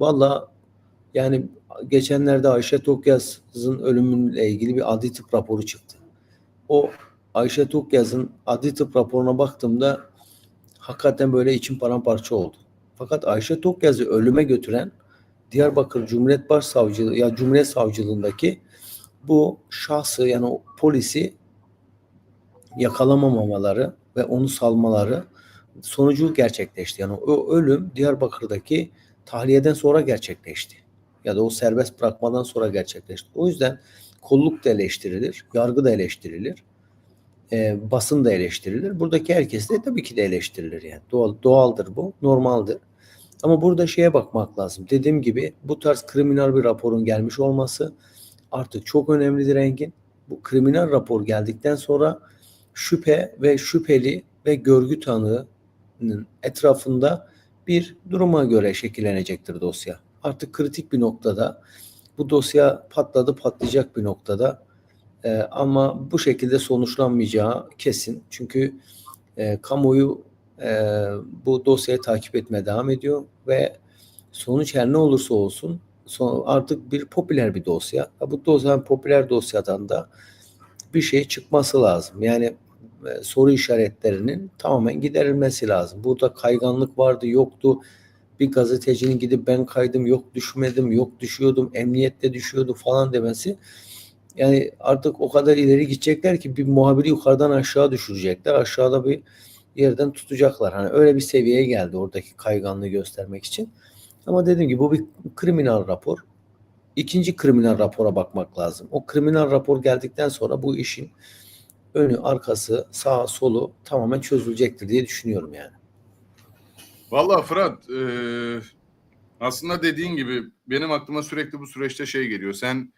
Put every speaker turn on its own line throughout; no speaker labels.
Valla yani geçenlerde Ayşe Tokyaz'ın ölümüyle ilgili bir adli tıp raporu çıktı. O Ayşe Tokyaz'ın adli tıp raporuna baktığımda hakikaten böyle içim paramparça oldu. Fakat Ayşe Tokyaz'ı ölüme götüren Diyarbakır Cumhuriyet Başsavcılığı ya Cumhuriyet Savcılığındaki bu şahsı yani o polisi yakalamamaları ve onu salmaları sonucu gerçekleşti. Yani o ölüm Diyarbakır'daki tahliyeden sonra gerçekleşti. Ya da o serbest bırakmadan sonra gerçekleşti. O yüzden kolluk da eleştirilir, yargı da eleştirilir, e, basın da eleştirilir. Buradaki herkes de tabii ki de eleştirilir yani. Doğal, doğaldır bu, normaldir. Ama burada şeye bakmak lazım. Dediğim gibi bu tarz kriminal bir raporun gelmiş olması artık çok önemlidir Engin. Bu kriminal rapor geldikten sonra şüphe ve şüpheli ve görgü tanığının etrafında bir duruma göre şekillenecektir dosya. Artık kritik bir noktada bu dosya patladı patlayacak bir noktada Ee, ama bu şekilde sonuçlanmayacağı kesin. Çünkü e, kamuoyu e, bu dosyayı takip etmeye devam ediyor ve sonuç her ne olursa olsun son, artık bir popüler bir dosya. Bu dosya popüler dosyadan da bir şey çıkması lazım. Yani soru işaretlerinin tamamen giderilmesi lazım. Burada kayganlık vardı, yoktu. Bir gazetecinin gidip ben kaydım, yok düşmedim, yok düşüyordum, emniyette düşüyordu falan demesi. Yani artık o kadar ileri gidecekler ki bir muhabiri yukarıdan aşağı düşürecekler. Aşağıda bir yerden tutacaklar. Hani öyle bir seviyeye geldi oradaki kayganlığı göstermek için. Ama dediğim gibi bu bir kriminal rapor. İkinci kriminal rapora bakmak lazım. O kriminal rapor geldikten sonra bu işin önü, arkası, sağ, solu tamamen çözülecektir diye düşünüyorum yani.
Vallahi Fırat, e, aslında dediğin gibi benim aklıma sürekli bu süreçte şey geliyor. Sen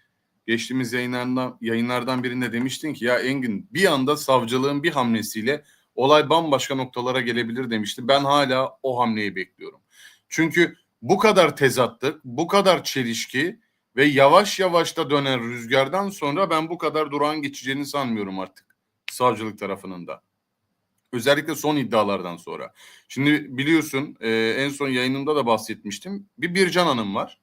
geçtiğimiz yayınlardan, yayınlardan birinde demiştin ki ya Engin bir anda savcılığın bir hamlesiyle olay bambaşka noktalara gelebilir demişti. Ben hala o hamleyi bekliyorum. Çünkü bu kadar tezatlık, bu kadar çelişki ve yavaş yavaş da dönen rüzgardan sonra ben bu kadar durağan geçeceğini sanmıyorum artık savcılık tarafının da. Özellikle son iddialardan sonra. Şimdi biliyorsun e, en son yayınında da bahsetmiştim. Bir Bircan Hanım var.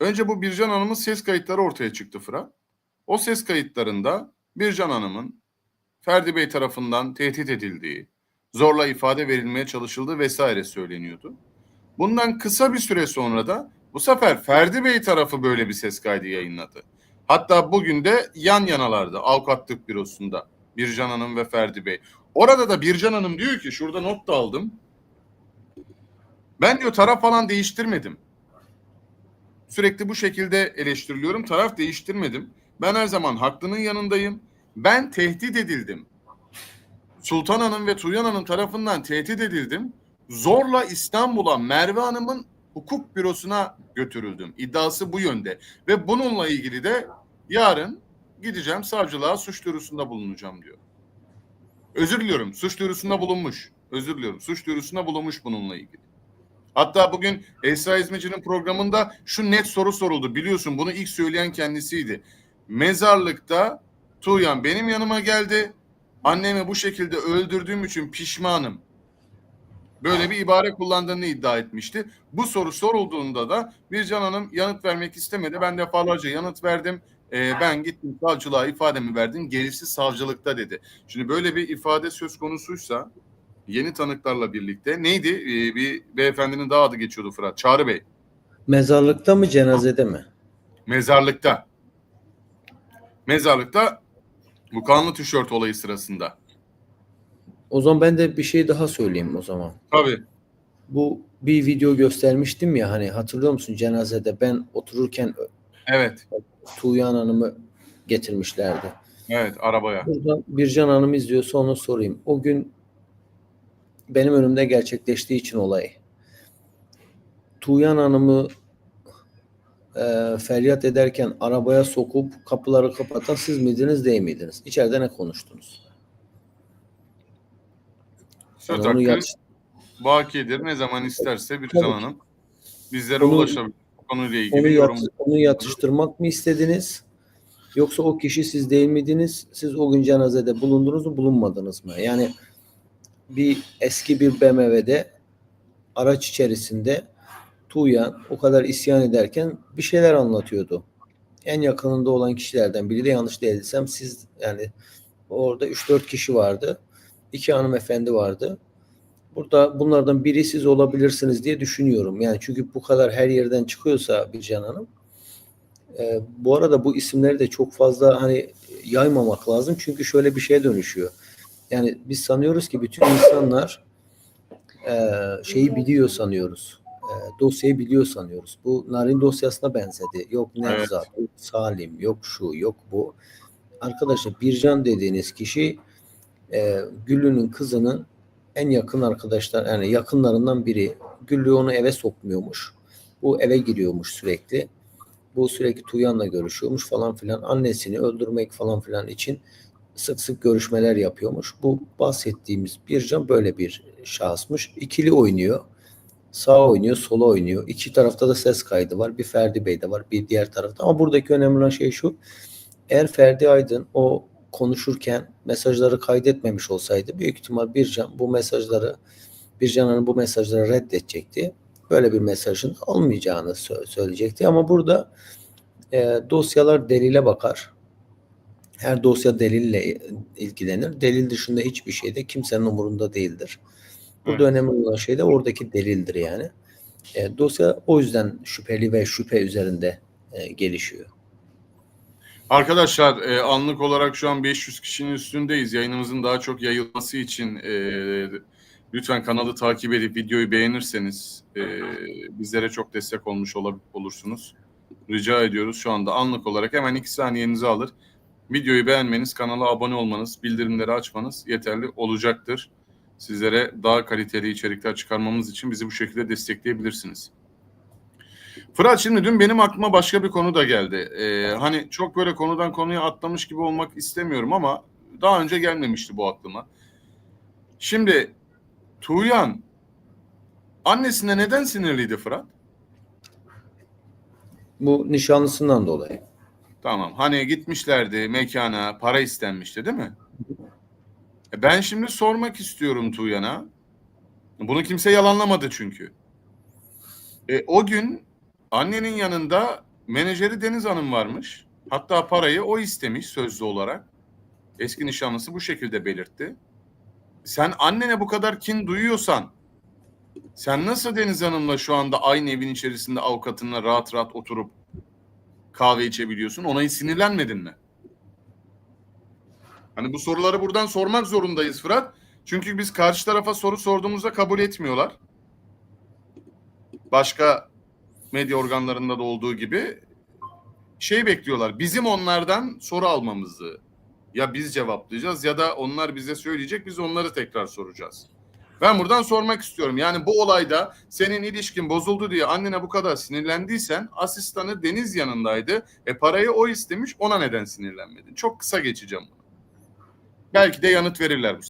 Önce bu Bircan Hanım'ın ses kayıtları ortaya çıktı Fırat. O ses kayıtlarında Bircan Hanım'ın Ferdi Bey tarafından tehdit edildiği, zorla ifade verilmeye çalışıldığı vesaire söyleniyordu. Bundan kısa bir süre sonra da bu sefer Ferdi Bey tarafı böyle bir ses kaydı yayınladı. Hatta bugün de yan yanalardı avukatlık bürosunda Bircan Hanım ve Ferdi Bey. Orada da Bircan Hanım diyor ki şurada not da aldım. Ben diyor taraf falan değiştirmedim. Sürekli bu şekilde eleştiriliyorum. Taraf değiştirmedim. Ben her zaman haklının yanındayım. Ben tehdit edildim. Sultan Hanım ve Tuyan Hanım tarafından tehdit edildim. Zorla İstanbul'a Merve Hanım'ın hukuk bürosuna götürüldüm. İddiası bu yönde. Ve bununla ilgili de yarın gideceğim savcılığa suç duyurusunda bulunacağım diyor. Özür diliyorum. Suç duyurusunda bulunmuş. Özür diliyorum. Suç duyurusunda bulunmuş bununla ilgili. Hatta bugün Esra İzmeci'nin programında şu net soru soruldu. Biliyorsun bunu ilk söyleyen kendisiydi. Mezarlıkta Tuğyan benim yanıma geldi. Annemi bu şekilde öldürdüğüm için pişmanım. Böyle bir ibare kullandığını iddia etmişti. Bu soru sorulduğunda da Bircan Hanım yanıt vermek istemedi. Ben defalarca yanıt verdim. Ee, ben gittim savcılığa ifademi verdim. Gerisi savcılıkta dedi. Şimdi böyle bir ifade söz konusuysa yeni tanıklarla birlikte neydi? Ee, bir beyefendinin daha adı geçiyordu Fırat. Çağrı Bey.
Mezarlıkta mı cenazede mi?
Mezarlıkta. Mezarlıkta bu kanlı tişört olayı sırasında.
O zaman ben de bir şey daha söyleyeyim o zaman.
Tabii.
Bu bir video göstermiştim ya hani hatırlıyor musun cenazede ben otururken
Evet.
Tuğyan Hanım'ı getirmişlerdi.
Evet arabaya.
Burada Bircan Hanım izliyorsa onu sorayım. O gün benim önümde gerçekleştiği için olay. Tuğyan Hanım'ı e, feryat ederken arabaya sokup kapıları kapatan siz miydiniz değil miydiniz? İçeride ne konuştunuz?
Söz
Yani
hakkı
yat-
bakiyedir. Ne zaman isterse bir. Hanım bizlere
Onu-
ulaşabilir. Konuyla ilgili
onu, yat- onu yatıştırmak mı istediniz? Yoksa o kişi siz değil miydiniz? Siz o gün cenazede bulundunuz mu bulunmadınız mı? Yani bir eski bir BMW'de araç içerisinde Tuğyan o kadar isyan ederken bir şeyler anlatıyordu. En yakınında olan kişilerden biri de yanlış değilsem siz yani orada 3-4 kişi vardı. İki hanımefendi vardı. Burada bunlardan biri siz olabilirsiniz diye düşünüyorum. Yani çünkü bu kadar her yerden çıkıyorsa Bircan Hanım. e, bu arada bu isimleri de çok fazla hani yaymamak lazım. Çünkü şöyle bir şeye dönüşüyor. Yani biz sanıyoruz ki bütün insanlar e, şeyi biliyor sanıyoruz. E, dosyayı biliyor sanıyoruz. Bu Narin dosyasına benzedi. Yok Nevzat, yok Salim, yok şu, yok bu. Arkadaşlar Bircan dediğiniz kişi e, Güllü'nün kızının en yakın arkadaşlar yani yakınlarından biri. Güllü onu eve sokmuyormuş. Bu eve giriyormuş sürekli. Bu sürekli Tuğyan'la görüşüyormuş falan filan. Annesini öldürmek falan filan için sık sık görüşmeler yapıyormuş. Bu bahsettiğimiz Bircan böyle bir şahısmış. İkili oynuyor. Sağ oynuyor, sola oynuyor. İki tarafta da ses kaydı var. Bir Ferdi Bey de var, bir diğer tarafta. Ama buradaki önemli olan şey şu. Eğer Ferdi Aydın o konuşurken mesajları kaydetmemiş olsaydı büyük ihtimal Bircan bu mesajları Bircan'ın bu mesajları reddedecekti. Böyle bir mesajın olmayacağını sö- söyleyecekti. Ama burada e, dosyalar delile bakar. Her dosya delille ilgilenir. Delil dışında hiçbir şey de kimsenin umurunda değildir. Burada
Evet.
önemli olan şey de oradaki delildir yani. E, dosya o yüzden şüpheli ve şüphe üzerinde e, gelişiyor.
Arkadaşlar e, anlık olarak şu an 500 kişinin üstündeyiz. Yayınımızın daha çok yayılması için e, lütfen kanalı takip edip videoyu beğenirseniz e, bizlere çok destek olmuş olab- olursunuz. Rica ediyoruz şu anda anlık olarak hemen 2 saniyenizi alır. Videoyu beğenmeniz, kanala abone olmanız, bildirimleri açmanız yeterli olacaktır. Sizlere daha kaliteli içerikler çıkarmamız için bizi bu şekilde destekleyebilirsiniz. Fırat şimdi dün benim aklıma başka bir konu da geldi. Ee, hani çok böyle konudan konuya atlamış gibi olmak istemiyorum ama daha önce gelmemişti bu aklıma. Şimdi Tuğyan annesine neden sinirliydi Fırat?
Bu nişanlısından dolayı.
Tamam hani gitmişlerdi mekana para istenmişti değil mi? E ben şimdi sormak istiyorum Tuğyan'a. Bunu kimse yalanlamadı çünkü. E, o gün annenin yanında menajeri Deniz Hanım varmış. Hatta parayı o istemiş sözlü olarak. Eski nişanlısı bu şekilde belirtti. Sen annene bu kadar kin duyuyorsan sen nasıl Deniz Hanım'la şu anda aynı evin içerisinde avukatınla rahat rahat oturup kahve içebiliyorsun? Ona hiç sinirlenmedin mi? Hani bu soruları buradan sormak zorundayız Fırat. Çünkü biz karşı tarafa soru sorduğumuzda kabul etmiyorlar. Başka medya organlarında da olduğu gibi şey bekliyorlar. Bizim onlardan soru almamızı. Ya biz cevaplayacağız ya da onlar bize söyleyecek biz onları tekrar soracağız. Ben buradan sormak istiyorum. Yani bu olayda senin ilişkin bozuldu diye annene bu kadar sinirlendiysen asistanı Deniz yanındaydı. E parayı o istemiş ona neden sinirlenmedin? Çok kısa geçeceğim bunu. Belki de yanıt verirler bu